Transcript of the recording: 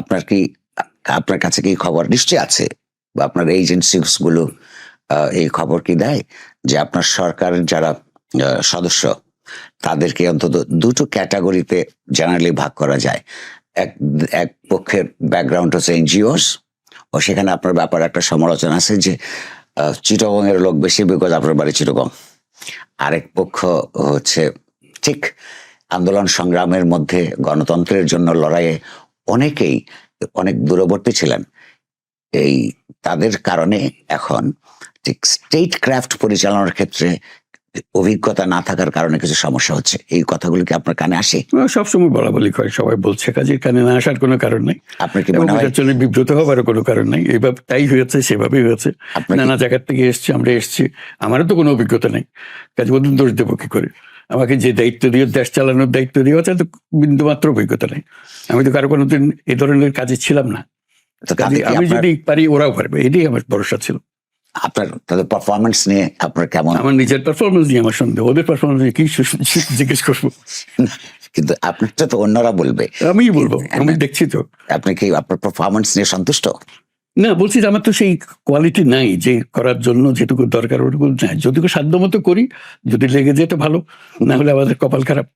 আপনার কি, আপনার কাছে কি খবর? নিশ্চয়ই আছে। বা আপনার এজেন্সিসগুলো এই খবর কি দেয়? যে আপনার সরকারের যারা সদস্য, তাদেরকে অন্তত দুটো ক্যাটাগরিতে জেনারেলি ভাগ করা যায়। এক এক পক্ষের ব্যাকগ্রাউন্ড হচ্ছে এনজিওস ও সেখানে আপনার ব্যাপারে একটা সমালোচনা আছে যে চিটগং এর লোক বেশি বিকজ আপনার বাড়ি চিটগং। আরেক পক্ষ হচ্ছে, ঠিক, আন্দোলন সংগ্রামের মধ্যে গণতন্ত্রের জন্য লড়াইয়ে অনেকেই অনেক দূরবর্তী ছিলেন। এই তাদের কারণে এখন ঠিক স্টেট ক্রাফট পরিচালনার ক্ষেত্রে অভিজ্ঞতা না থাকার কারণে কিছু সমস্যা হচ্ছে। এই কথাগুলো কি আপনার কানে আসে? সবসময় বলা বলি করে। সবাই বলছে কাজের কানে না আসার কোনো কারণ নেই। আপনার কি মনে হয়? জন্য বিব্রত হবারও কোনো কারণ নেই। এইভাবে তাই হয়েছে সেভাবেই হয়েছে। নানা জায়গার থেকে এসছি আমরা এসছি। আমারও তো কোনো অভিজ্ঞতা নেই। কাজে ওদের দোষ দেবো কি করে? আমাকে যে দায়িত্ব দিয়ে দেশ চালানোর দায়িত্ব দিয়ে তাতে বিন্দুমাত্র অভিজ্ঞতা নেই। আমি তো কারও কোনোদিন এই ধরনের কাজে ছিলাম না। আমি যদি পারি ওরাও পারবে। এটাই আমার ভরসা ছিল। আপনার তাদের পারফরমেন্স নিয়ে আপনার কেমন? আমার নিজের পারফরমেন্স নিয়ে আমার সন্দেহ। ওদের পারফরমেন্স নিয়ে কি জিজ্ঞেস করব? কিন্তু আপনারটা তো অন্যরা বলবে। আমিই বলব। আমি দেখছি তো। আপনি কি আপনার পারফরমেন্স নিয়ে সন্তুষ্ট? না, বলছি আমার তো সেই কোয়ালিটি নাই যে করার জন্য যেটুকু দরকার ওটুকু নাই। সাধ্য মতো করি, যদি লেগে যেতে ভালো, না হলে আমাদের কপাল খারাপ।